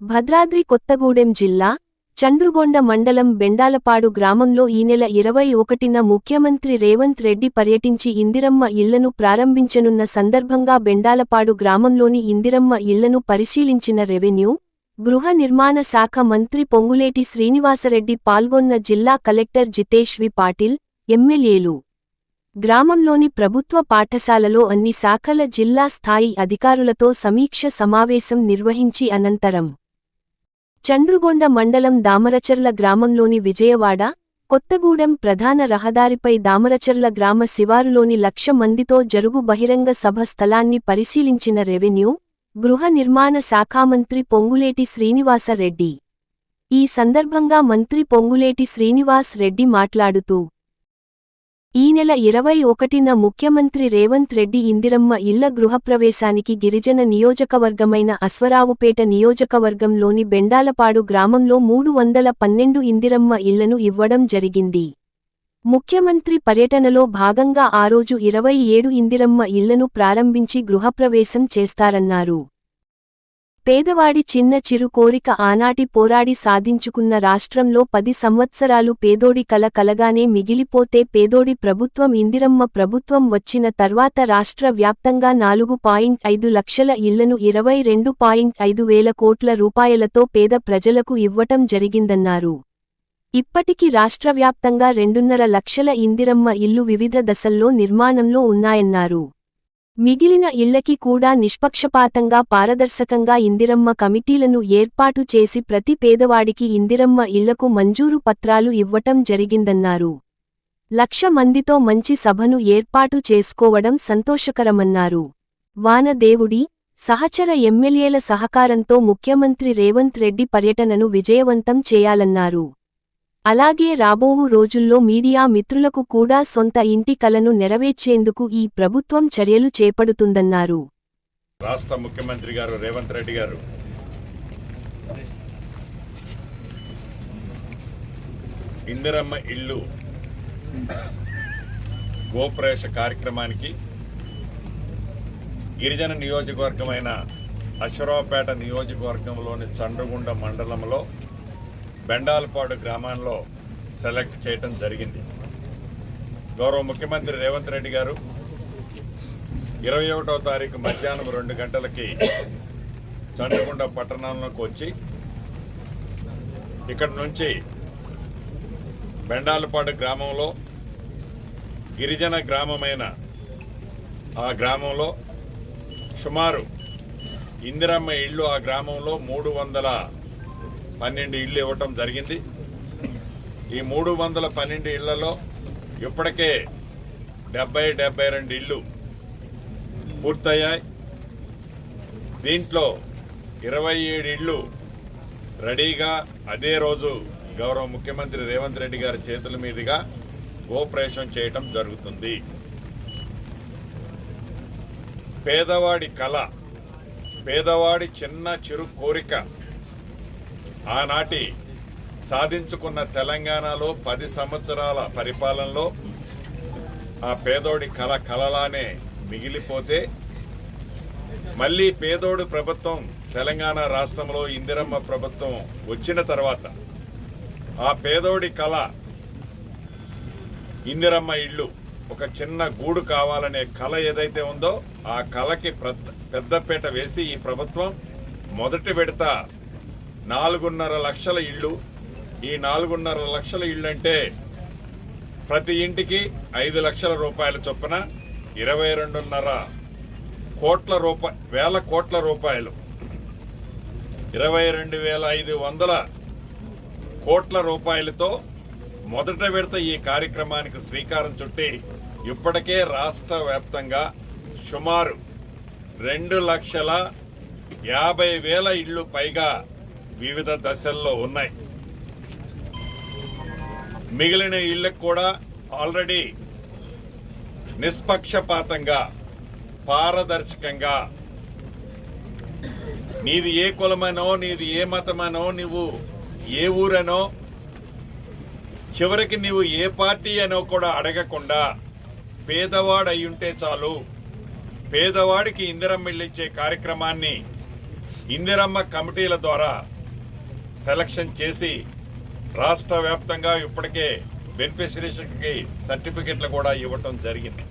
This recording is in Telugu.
భద్రాద్రి కొత్తగూడెం జిల్లా చండ్రుగొండ మండలం బెండాలపాడు గ్రామంలో ఈ నెల ఇరవై ఒకటిన ముఖ్యమంత్రి రేవంత్ రెడ్డి పర్యటించి ఇందిరమ్మ ఇళ్ళను ప్రారంభించనున్న సందర్భంగా బెండాలపాడు గ్రామంలోని ఇందిరమ్మ ఇళ్ళను పరిశీలించిన రెవెన్యూ గృహ నిర్మాణ శాఖ మంత్రి పొంగులేటి శ్రీనివాసరెడ్డి పాల్గొన్న జిల్లా కలెక్టర్ జితేష్ వి. పాటిల్ ఎమ్మెల్యేలు. గ్రామంలోని ప్రభుత్వ పాఠశాలలో అన్ని శాఖల జిల్లా స్థాయి అధికారులతో సమీక్ష సమావేశం నిర్వహించి అనంతరం చండ్రుగొండ మండలం దామరచర్ల గ్రామంలోని విజయవాడ కొత్తగూడెం ప్రధాన రహదారిపై దామరచర్ల గ్రామ శివారులోని లక్ష మందితో జరుగు బహిరంగ సభ స్థలాన్ని పరిశీలించిన రెవెన్యూ గృహ నిర్మాణ శాఖామంత్రి పొంగులేటి శ్రీనివాసరెడ్డి. ఈ సందర్భంగా మంత్రి పొంగులేటి శ్రీనివాస్ రెడ్డి మాట్లాడుతూ ఈ నెల ఇరవై ఒకటిన ముఖ్యమంత్రి రేవంత్ రెడ్డి ఇందిరమ్మ ఇళ్ళ గృహప్రవేశానికి గిరిజన నియోజకవర్గమైన అశ్వరావుపేట నియోజకవర్గంలోని బెండాలపాడు గ్రామంలో మూడు వందల పన్నెండు ఇందిరమ్మ ఇళ్ళను ఇవ్వడం జరిగింది. ముఖ్యమంత్రి పర్యటనలో భాగంగా ఆ రోజు ఇరవై ఏడు ఇందిరమ్మ ఇళ్ళను ప్రారంభించి గృహప్రవేశం చేస్తారన్నారు. పేదవాడి చిన్న చిరు కోరిక ఆనాటి పోరాడి సాధించుకున్న రాష్ట్రంలో పది సంవత్సరాలు పేదోడి కల కలగానే మిగిలిపోతే పేదోడి ప్రభుత్వం ఇందిరమ్మ ప్రభుత్వం వచ్చిన తర్వాత రాష్ట్ర వ్యాప్తంగా నాలుగు పాయింట్ ఐదు లక్షల ఇళ్ళను ఇరవై రెండు పాయింట్ ఐదు వేల కోట్ల రూపాయలతో పేద ప్రజలకు ఇవ్వటం జరిగిందన్నారు. ఇప్పటికి రాష్ట్రవ్యాప్తంగా రెండున్నర లక్షల ఇందిరమ్మ ఇల్లు వివిధ దశల్లో నిర్మాణంలో ఉన్నాయన్నారు. మిగిలిన ఇళ్ళకి కూడా నిష్పక్షపాతంగా పారదర్శకంగా ఇందిరమ్మ కమిటీలను ఏర్పాటు చేసి ప్రతి పేదవాడికి ఇందిరమ్మ ఇళ్ళకు మంజూరు పత్రాలు ఇవ్వటం జరిగిందన్నారు. లక్ష మందితో మంచి సభను ఏర్పాటు చేసుకోవడం సంతోషకరమన్నారు. వానదేవుడి సహచర ఎమ్మెల్యేల సహకారంతో ముఖ్యమంత్రి రేవంత్ రెడ్డి పర్యటనను విజయవంతం చేయాలన్నారు. అలాగే రాబోవు రోజుల్లో మీడియా మిత్రులకు కూడా సొంత ఇంటి కలను నెరవేర్చేందుకు ఈ ప్రభుత్వం చర్యలు చేపడుతుందన్నారు. రాష్ట్ర ముఖ్యమంత్రి గారు రేవంత్ రెడ్డి గారు. ఇందిరమ్మ ఇల్లు గోప్రవేశ కార్యక్రమానికి గిరిజన నియోజకవర్గమైన అశ్వరావుపేట నియోజకవర్గంలోని చండ్రగుండ మండలంలో బెండాలపాడు గ్రామంలో సెలెక్ట్ చేయటం జరిగింది. గౌరవ ముఖ్యమంత్రి రేవంత్ రెడ్డి గారు ఇరవై ఒకటో తారీఖు మధ్యాహ్నం రెండు గంటలకి చండగుండ పట్టణంలోకి వచ్చి ఇక్కడ నుంచి బెండాలపాడు గ్రామంలో గిరిజన గ్రామమైన ఆ గ్రామంలో సుమారు ఇందిరమ్మ ఇళ్ళు ఆ గ్రామంలో మూడు వందల పన్నెండు ఇళ్ళు ఇవ్వటం జరిగింది. ఈ మూడు వందల పన్నెండు ఇళ్ళలో ఇప్పటికే డెబ్బై డెబ్బై రెండు ఇళ్ళు పూర్తయ్యాయి. దీంట్లో ఇరవై ఏడు ఇళ్ళు రెడీగా అదే రోజు గౌరవ ముఖ్యమంత్రి రేవంత్ రెడ్డి గారి చేతుల మీదుగా గోప్రవేశం చేయటం జరుగుతుంది. పేదవాడి కళ పేదవాడి చిన్న చిరు కోరిక ఆనాటి సాధించుకున్న తెలంగాణలో పది సంవత్సరాల పరిపాలనలో ఆ పేదోడి కళ కలలానే మిగిలిపోతే మళ్ళీ పేదోడు ప్రభుత్వం తెలంగాణ రాష్ట్రంలో ఇందిరమ్మ ప్రభుత్వం వచ్చిన తర్వాత ఆ పేదోడి కళ ఇందిరమ్మ ఇళ్ళు ఒక చిన్న గూడు కావాలనే కళ ఏదైతే ఉందో ఆ కళకి పెద్దపేట పెద్దపీట వేసి ఈ ప్రభుత్వం మొదటి విడత నాలుగున్నర లక్షల ఇళ్ళు. ఈ నాలుగున్నర లక్షల ఇళ్ళు అంటే ప్రతి ఇంటికి ఐదు లక్షల రూపాయల చొప్పున ఇరవై రెండున్నర కోట్ల రూపాయ వేల కోట్ల రూపాయలు. ఇరవై రెండు వేల ఐదు వందల కోట్ల రూపాయలతో మొదట విడత ఈ కార్యక్రమానికి శ్రీకారం చుట్టి ఇప్పటికే రాష్ట్ర వ్యాప్తంగా సుమారు రెండు లక్షల యాభై వేల ఇళ్ళు పైగా వివిధ దశల్లో ఉన్నాయి. మిగిలిన ఇళ్ళకు కూడా ఆల్రెడీ నిష్పక్షపాతంగా పారదర్శకంగా నీది ఏ కులమనో నీది ఏ మతమనో నువ్వు ఏ ఊరనో చివరికి నీవు ఏ పార్టీ అనో కూడా అడగకుండా పేదవాడు అయ్యుంటే ఉంటే చాలు. పేదవాడికి ఇందిరం ఇచ్చే కార్యక్రమాన్ని ఇందిరమ్మ కమిటీల ద్వారా సెలక్షన్ చేసి రాష్ట్ర వ్యాప్తంగా ఇప్పటికే బెనిఫిషరీస్కి సర్టిఫికెట్లు కూడా ఇవ్వటం జరిగింది.